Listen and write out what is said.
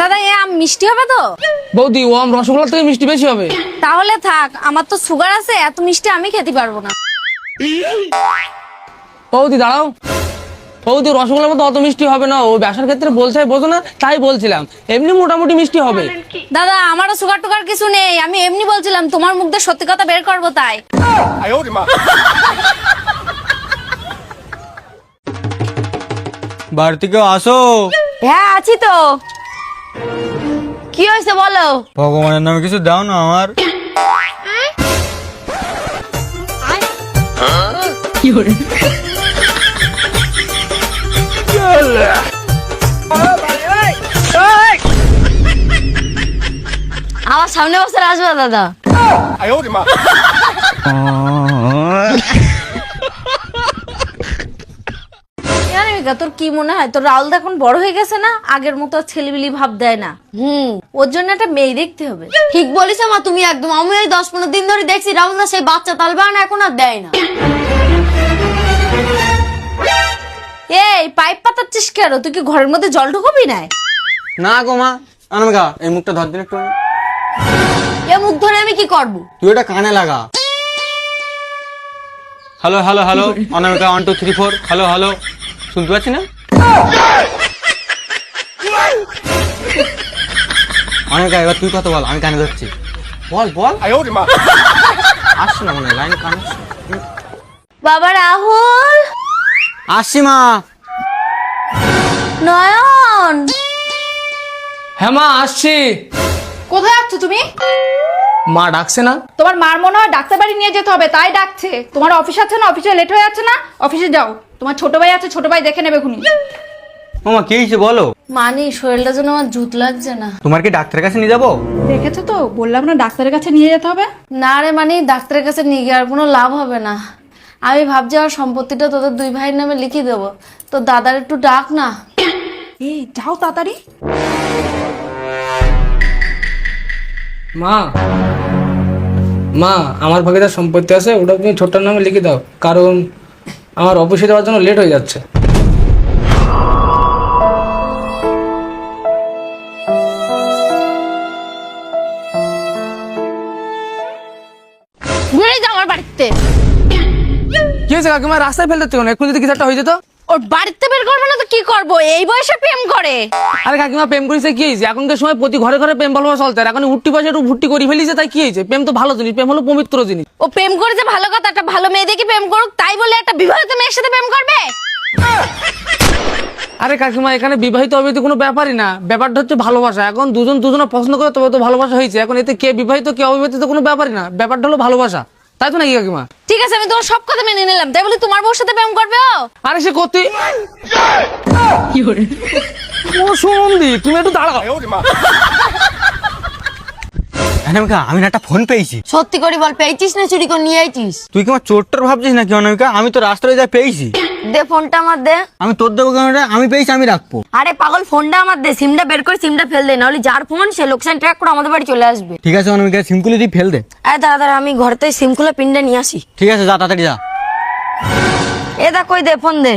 দাদা এ আম মিষ্টি হবে তো? বৌদি ও আম রসগোল্লা থেকে মিষ্টি বেশি হবে। তাহলে থাক আমার তো সুগার আছে এত মিষ্টি আমি খেতে পারব না। বৌদি দাঁড়াও। বৌদি রসগোল্লার মতো অত মিষ্টি হবে না ও ব্যবসার ক্ষেত্রে বলছে বোঝো না তাই বলছিলাম। এমনি মোটামুটি মিষ্টি হবে। দাদা আমারও সুগার টুগার কিছু নেই আমি এমনি বলছিলাম তোমার মুখ দিয়ে সত্যি কথা বের করব তাই। বাড়ি কেউ আসো? হ্যাঁ আছি তো। কি হয়েছে বলো ভগবানের নামে কিছু দাও না আমার আমার সামনে বছর আসবে দাদা অনামিকা তোর কি মনে হয়? তোর রাহুল এখন বড় হয়ে গেছে না? আগের মতো ছেলেবিলি ভাব দেয় না। হুম। ওর জন্য একটা মেয়ে দেখতে হবে। ঠিক বলিস মা তুমি একদম আমি ওই দশ পনেরো দিন ধরে দেখছি রাহুল দা সেই বাচ্চা তালবান এখন আর দেয় না। এই পাইপ পাতাচ্ছিস কেন? তুই কি ঘরের মধ্যে জল ঢুকবি না না গো মা অনামিকা এই মুখটা ধর দিন একটু। এ মুখ ধরে আমি কি করব? তুই এটা কানে লাগা। Hello hello hello Anamika one two three four hello hello. শুনতে পাচ্ছি না? অনামিকা এবার তুই কথা বল আমি কানে ধরছি। বল বল। আসছে না মনে হয় লাইন কানে বাবা রাহুল? আসছি মা। নয়ন? হ্যাঁ মা আসছি। কোথায় যাচ্ছ তুমি? মা ডাকছে না? তোমার মার মনে হয় ডাক্তার বাড়ি নিয়ে যেতে হবে তাই ডাকছে। তোমার অফিস আছে না? অফিসে লেট হয়ে যাচ্ছে না? অফিসে যাও। তোমার ছোট ভাই আছে ছোট ভাই দেখে নেবে খুনি। মামা কি হয়েছে বলো? মানি শরীরটা যেন আমার জুত লাগছে না। তোমার কি ডাক্তারের কাছে নিয়ে যাব? দেখেছ তো? বললাম না ডাক্তারের কাছে নিয়ে যেতে হবে। না রে মানে ডাক্তারের কাছে নিয়ে গিয়ে আর কোনো লাভ হবে না। আমি ভাবছি আমার সম্পত্তিটা তোদের দুই ভাইয়ের নামে লিখে দেবো। তো দাদার একটু ডাক না। এই যাও তাড়াতাড়ি। মা মা আমার ভাগে যা সম্পত্তি আছে ওটা তুমি ছোট্টার নামে লিখে দাও। কারণ আমার অফিসে যাওয়ার জন্য লেট হয়ে যাচ্ছে। ঘুরে যাও আমার বাড়িতে। কি হয়েছে কাকিমা? রাস্তায় ফেলতে কেন? এখন যদি কিছু একটা হয়ে যেত? ওর বাড়িতে বের করব না তো কি করব? এই বয়সে প্রেম করে। আরে কাকিমা প্রেম করিছে কি হয়েছে? এখনকার সময় প্রতি ঘরে ঘরে প্রেম ভালোবাসা চলতে আর এখন উঠতি পয়সা একটু ভুট্টি করে ফেলিছে তাই কি হয়েছে? প্রেম তো ভালো জিনিস প্রেম হলো পবিত্র জিনিস। ও প্রেম করেছে ভালো কথা একটা ভালো মেয়ে দেখে প্রেম করুক তাই বলে একটা বিবাহিত মেয়ের সাথে প্রেম করবে? আরে কাকিমা এখানে বিবাহিত অবিবাহিত কোনো ব্যাপারই না। ব্যাপারটা হচ্ছে ভালোবাসা। এখন দুজন দুজনে পছন্দ করে তবে তো ভালোবাসা হয়েছে। এখন এতে কে বিবাহিত কে অবিবাহিত তো কোনো ব্যাপারই না। ব্যাপারটা হলো ভালোবাসা। তাই তো নাকি কাকিমা? ঠিক আছে আমি তোমার সব কথা মেনে নিলাম। তাই বলে তোমার বউর সাথে প্রেম করবে ও? আরে সে করতে ও সুমন্দি তুমি একটু দাঁড়াও। অনামিকা আমি না একটা ফোন পেয়েছি। সত্যি করে বল পেয়েছিস না চুরি করে নিয়ে আইছিস? তুই কি আমার চোরটার ভাবছিস নাকি অনামিকা? আমি তো রাস্তায় যা পেয়েছি। দে ফোনটা আমার দে। আমি তোর দেবো কেন রে? আমি পেয়েছি আমি রাখব। আরে পাগল ফোনটা আমার দে। সিমটা বের করে সিমটা ফেল দে নাহলে যার ফোন সে লোকেশন ট্র্যাক করে আমাদের বাড়ি চলে আসবে। ঠিক আছে অনামিকা সিমকুলি দিয়ে ফেল দে। আরে দাঁড়া দাঁড়া আমি ঘর থেকে সিম খুলে পিনটা নিয়ে আসি। ঠিক আছে যা তাড়াতাড়ি যা। এ দা কই দে ফোন দে।